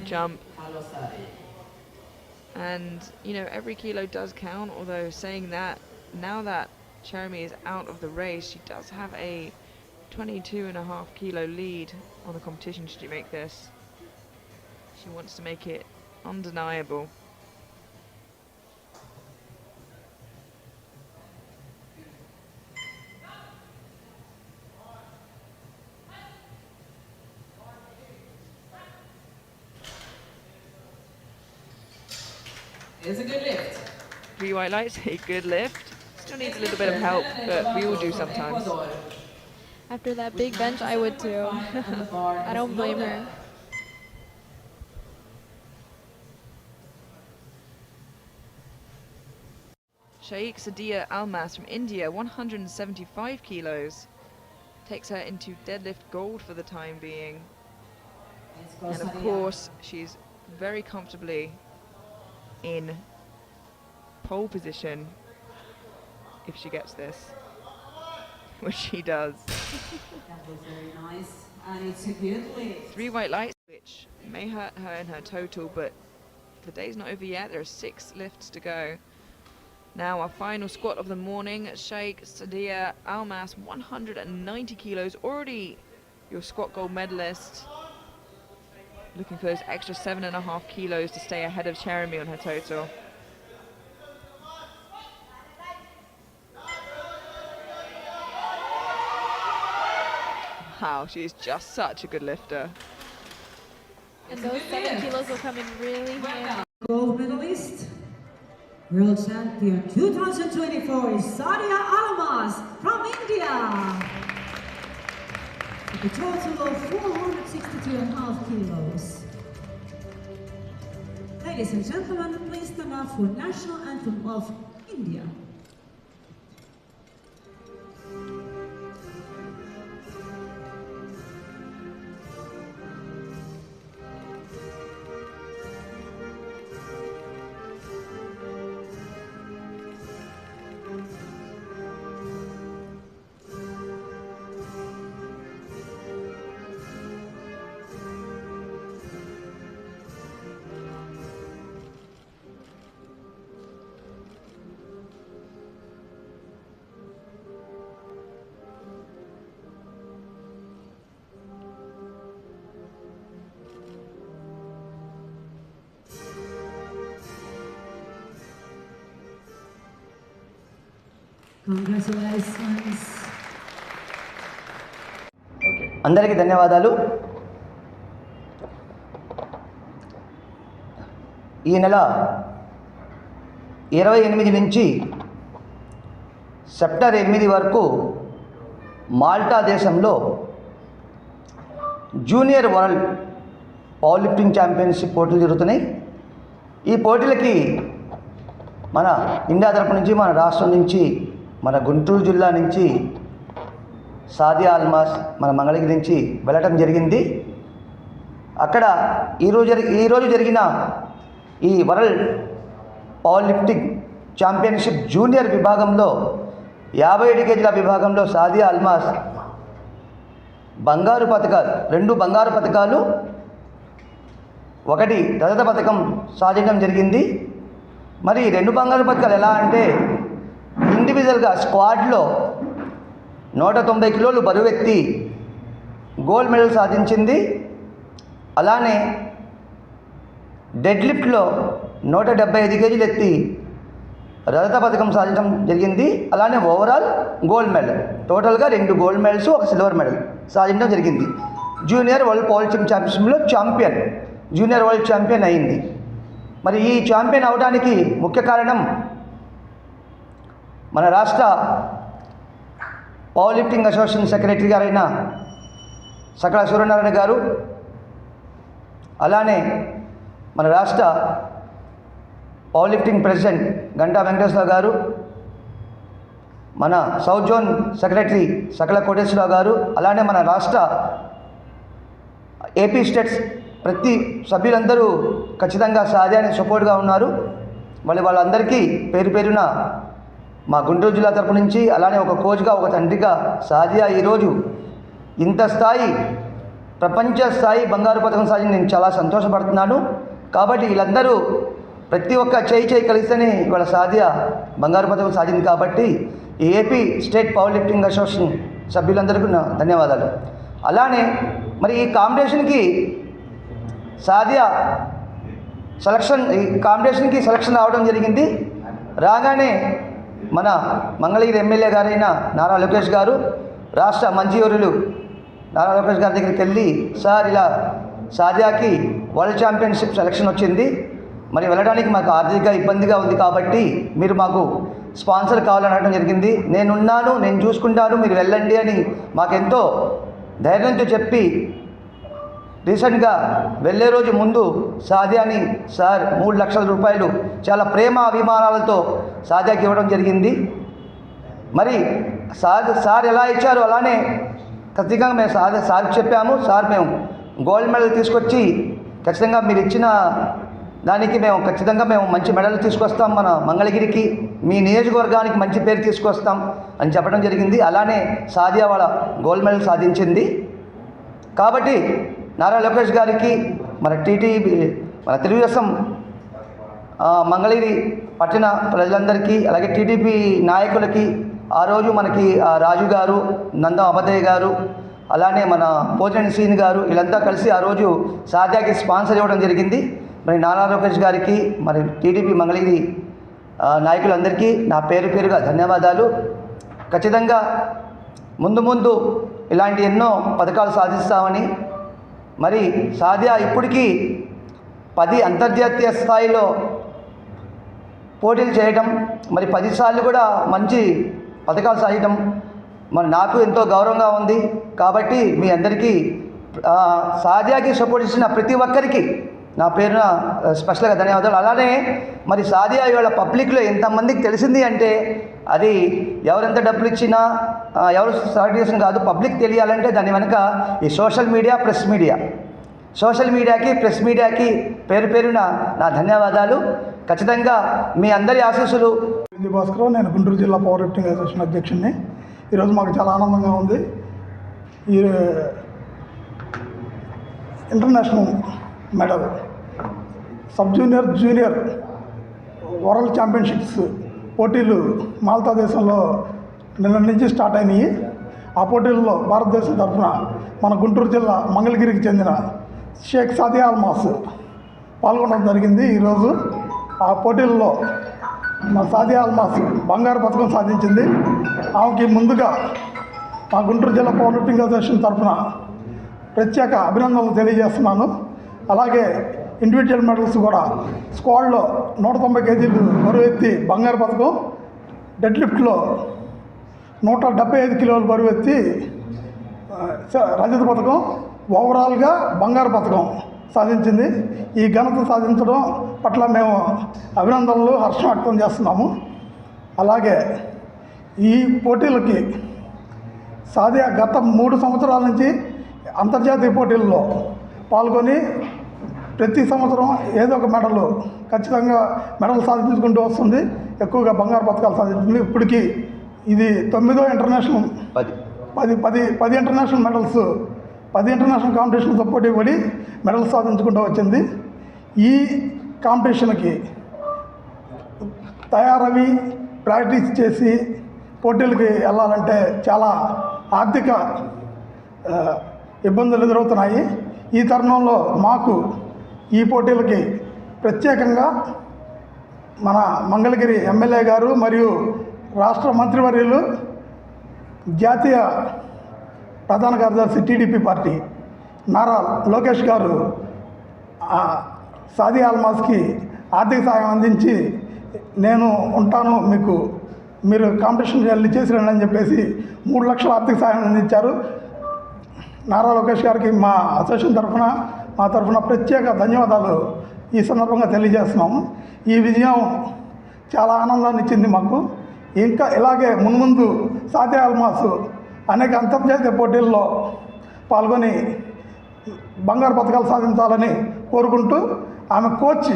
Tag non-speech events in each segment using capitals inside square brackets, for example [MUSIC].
jump. And, you know, every kilo does count, although saying that, now that Jeremy is out of the race, she does have a 22 and a half kilo lead on the competition should you make this. She wants to make it undeniable. It's a good lift. Three white lights, [LAUGHS] a good lift. Still needs a little bit of help, but we all do sometimes. After that big bench, I would too. [LAUGHS] I don't blame her. Shaikh Sadia Almas from India, 175 kilos. Takes her into deadlift gold for the time being. And of course, she's very comfortably in pole position if she gets this, [LAUGHS] which she does. That was very nice. And it's a good lift. Three white lights, which may hurt her in her total, but the day's not over yet. There are six lifts to go. Now, our final squat of the morning Sheikh Sadia Almas, 190 kilos, already your squat gold medalist. Looking for those extra seven and a half kilos to stay ahead of Jeremy on her total. Wow, she's just such a good lifter. And those seven kilos will come in really handy. Gold medalist, world champion 2024 is Sadia Alamas from India. A total of 462 and a half kilos. Ladies and gentlemen, please stand up for national anthem of India. అందరికీ ధన్యవాదాలు. ఈ నెల ఇరవై ఎనిమిది నుంచి సెప్టర్ ఎనిమిది వరకు Malta దేశంలో junior world power lifting championship పోటీలు జరుగుతున్నాయి. ఈ పోటీలకి మన ఇండియా తరపు నుంచి మన రాష్ట్రం నుంచి మన గుంటూరు జిల్లా నుంచి సాదియా అల్మాస్ మన మంగళగిరి నుంచి వెళ్ళటం జరిగింది. అక్కడ ఈరోజు ఈరోజు జరిగిన ఈ world power lifting championship junior విభాగంలో యాభై ఏడు కేజీల విభాగంలో సాదియా అల్మాస్ బంగారు పథకాలు రెండు బంగారు పథకాలు ఒకటి రజత పథకం సాధించడం జరిగింది. మరి రెండు బంగారు పథకాలు ఎలా అంటే ఇండివిజువల్గా స్క్వాడ్లో నూట తొంభై కిలోలు బరువెత్తి గోల్డ్ మెడల్ సాధించింది. అలానే డెడ్ లిఫ్ట్లో నూట డెబ్బై ఐదు కేజీలు ఎత్తి రజత పథకం సాధించడం జరిగింది. అలానే ఓవరాల్ గోల్డ్ మెడల్ టోటల్గా రెండు గోల్డ్ మెడల్స్ ఒక సిల్వర్ మెడల్ సాధించడం జరిగింది. జూనియర్ వరల్డ్ పవర్ ఛాంపియన్షిప్లో ఛాంపియన్ జూనియర్ వరల్డ్ ఛాంపియన్ అయింది. మరి ఈ ఛాంపియన్ అవడానికి ముఖ్య కారణం మన రాష్ట్ర పవర్ లిఫ్టింగ్ అసోసియేషన్ సెక్రటరీ గారైన సకల సూర్యనారాయణ గారు అలానే మన రాష్ట్ర power lifting president Ganta Venkateswararao గారు మన సౌత్ జోన్ సెక్రటరీ సకల కోటేశ్వరరావు గారు అలానే మన రాష్ట్ర ఏపీ స్టేట్స్ ప్రతి సభ్యులందరూ ఖచ్చితంగా సాధ్యానికి సపోర్ట్గా ఉన్నారు. మళ్ళీ వాళ్ళందరికీ పేరు పేరున మా గుంటూరు జిల్లా తరపు నుంచి అలానే ఒక కోచ్గా ఒక తండ్రిగా సాదియా ఈరోజు ఇంత స్థాయి ప్రపంచ స్థాయి బంగారు పథకం సాధించి నేను చాలా సంతోషపడుతున్నాను. కాబట్టి వీళ్ళందరూ ప్రతి ఒక్క చేయి చేయి కలిస్తేనే ఇవాళ సాధ్య బంగారు పథకం సాధింది కాబట్టి ఈ AP state power lifting association సభ్యులందరికీ నా ధన్యవాదాలు. అలానే మరి ఈ కాంపిటీషన్కి సాధ్య సెలక్షన్ ఈ కాంపిటీషన్కి సెలక్షన్ రావడం జరిగింది. రాగానే మన మంగళగిరి ఎమ్మెల్యే గారైన నారా లోకేష్ గారు రాష్ట్ర మంచివరులు నారా లోకేష్ గారి దగ్గరికి వెళ్ళి సార్ ఇలా సాదియాకి వరల్డ్ ఛాంపియన్షిప్ సెలక్షన్ వచ్చింది. మరి వెళ్ళడానికి మాకు ఆర్థిక ఇబ్బందిగా ఉంది కాబట్టి మీరు మాకు స్పాన్సర్ కావాలని అడగడం జరిగింది. నేనున్నాను నేను చూసుకుంటాను మీరు వెళ్ళండి అని మాకెంతో ధైర్యంతో చెప్పి రీసెంట్గా వెళ్ళే రోజు ముందు సాధ్యాని సార్ మూడు లక్షల రూపాయలు చాలా ప్రేమ అభిమానాలతో సాధ్యాకి ఇవ్వడం జరిగింది. మరి సార్ సార్ ఎలా ఇచ్చారో అలానే ఖచ్చితంగా మేము సార్ చెప్పాము. సార్ మేము గోల్డ్ మెడల్ తీసుకొచ్చి ఖచ్చితంగా మీరు ఇచ్చిన దానికి మేము ఖచ్చితంగా మేము మంచి మెడల్ తీసుకొస్తాం. మన మంగళగిరికి మీ నియోజకవర్గానికి మంచి పేరు తీసుకొస్తాం అని చెప్పడం జరిగింది. అలానే సాధ్యా వాళ్ళ గోల్డ్ మెడల్ సాధించింది. కాబట్టి నారా లోకేష్ గారికి మన టీటీబీ మన తెలుగుదేశం మంగళగిరి పట్టణ ప్రజలందరికీ అలాగే టీడీపీ నాయకులకి ఆ రోజు మనకి ఆ, రాజు గారు నందం అబదయ్య గారు అలానే మన పోజన్ సీన్ గారు వీళ్ళంతా కలిసి ఆ రోజు సాధ్యాకి స్పాన్సర్ ఇవ్వడం జరిగింది. మరి నారా లోకేష్ గారికి మరి టీడీపీ మంగళగిరి నాయకులందరికీ నా పేరు పేరుగా ధన్యవాదాలు. ఖచ్చితంగా ముందు ముందు ఇలాంటి ఎన్నో పథకాలు సాధిస్తామని మరి సాదియా ఇప్పటికీ పది అంతర్జాతీయ స్థాయిలో పోటీలు చేయటం మరి పదిసార్లు కూడా మంచి పథకాలు సాయటం మరి నాకు ఎంతో గౌరవంగా ఉంది. కాబట్టి మీ అందరికీ సాదియాకి సాధ్యాకి సపోర్ట్ ఇచ్చిన ప్రతి ఒక్కరికి నా పేరున స్పెషల్గా ధన్యవాదాలు. అలానే మరి సాదియా ఇవాళ పబ్లిక్లో ఎంతమందికి తెలిసింది అంటే అది ఎవరెంత డబ్బులు ఇచ్చినా ఎవరు స్టార్ట్ చేసిన కాదు పబ్లిక్ తెలియాలంటే దాని వెనుక ఈ social media press media. Social మీడియాకి ప్రెస్ మీడియాకి పేరు పేరున నా ధన్యవాదాలు. ఖచ్చితంగా మీ అందరి ఆశీస్సులు. భాస్కర్ నేను గుంటూరు జిల్లా పవర్ లిఫ్టింగ్ అసోసియేషన్ అధ్యక్షుడిని ఈరోజు మాకు చాలా ఆనందంగా ఉంది. ఈ international medal. Sub junior junior world championships పోటీలు మాల్తా దేశంలో నిన్న నుంచి స్టార్ట్ అయినాయి. ఆ పోటీల్లో భారతదేశం తరఫున మన గుంటూరు జిల్లా మంగళగిరికి చెందిన షేక్ సాదియా అల్మాస్ పాల్గొనడం జరిగింది ఈరోజు. ఆ పోటీల్లో మా సాదియా అల్మాస్ బంగారు పథకం సాధించింది. ఆమెకి ముందుగా మా గుంటూరు జిల్లా పవర్ లిఫ్టింగ్ అసోసియేషన్ తరఫున ప్రత్యేక అభినందనలు తెలియజేస్తున్నాను. అలాగే ఇండివిజువల్ మెడల్స్ కూడా స్క్వాడ్లో నూట తొంభై కేజీలు బరువు ఎత్తి బంగారు పథకం డెడ్ లిఫ్ట్లో నూట డెబ్బై ఐదు కిలోలు బరువు ఎత్తి రజత పథకం ఓవరాల్గా బంగారు పథకం సాధించింది. ఈ ఘనత సాధించడం పట్ల మేము అభినందనలు హర్షం వ్యక్తం చేస్తున్నాము. అలాగే ఈ పోటీలకి సాధ్య గత మూడు సంవత్సరాల నుంచి అంతర్జాతీయ పోటీల్లో పాల్గొని ప్రతి సంవత్సరం ఏదో ఒక మెడల్ ఖచ్చితంగా మెడల్ సాధించుకుంటూ వస్తుంది. ఎక్కువగా బంగారు పథకాలు సాధించింది ఇప్పటికీ ఇది తొమ్మిదో ఇంటర్నేషనల్ పది. పది పది పది ఇంటర్నేషనల్ మెడల్స్ పది ఇంటర్నేషనల్ కాంపిటీషన్తో పోటీ పడి మెడల్స్ సాధించుకుంటూ వచ్చింది. ఈ కాంపిటీషన్కి తయారవి ప్రాక్టీస్ చేసి పోటీలకి వెళ్ళాలంటే చాలా ఆర్థిక ఇబ్బందులు ఎదురవుతున్నాయి. ఈ తరుణంలో మాకు ఈ పోటీలకి ప్రత్యేకంగా మన మంగళగిరి ఎమ్మెల్యే గారు మరియు రాష్ట్ర మంత్రివర్యులు జాతీయ ప్రధాన కార్యదర్శి టీడీపీ పార్టీ నారా లోకేష్ గారు సాది ఆల్మాస్కి ఆర్థిక సాయం అందించి నేను ఉంటాను మీకు మీరు కాంపిటీషన్ వెళ్ళి చేసి రండి అని చెప్పేసి మూడు లక్షల ఆర్థిక సహాయం అందించారు. నారా లోకేష్ గారికి మా అసోసియేషన్ తరఫున మా తరఫున ప్రత్యేక ధన్యవాదాలు ఈ సందర్భంగా తెలియజేస్తున్నాము ఈ విజయం చాలా ఆనందాన్ని ఇచ్చింది మాకు. ఇంకా ఇలాగే మున్ముందు సాధ్య అల్మాసు అనేక అంతర్జాతీయ పోటీల్లో పాల్గొని బంగారు పథకాలు సాధించాలని కోరుకుంటూ ఆమె కోచ్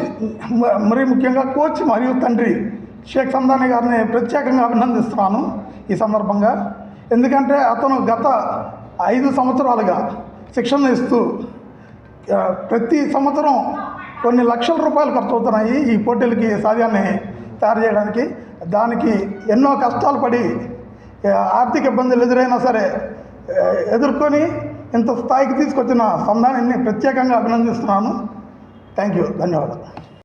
మరీ ముఖ్యంగా కోచ్ మరియు తండ్రి షేక్ సందాని గారిని ప్రత్యేకంగా అభినందిస్తున్నాను ఈ సందర్భంగా. ఎందుకంటే అతను గత ఐదు సంవత్సరాలుగా శిక్షణ ఇస్తూ ప్రతి సంవత్సరం కొన్ని లక్షల రూపాయలు ఖర్చు అవుతున్నాయి ఈ పోటీలకి సాధ్యాన్ని తయారు చేయడానికి. దానికి ఎన్నో కష్టాలు పడి ఆర్థిక ఇబ్బందులు ఎదురైనా సరే ఎదుర్కొని ఇంత స్థాయికి తీసుకొచ్చిన సంధానాన్ని ప్రత్యేకంగా అభినందిస్తున్నాను. Thank you. ధన్యవాదాలు.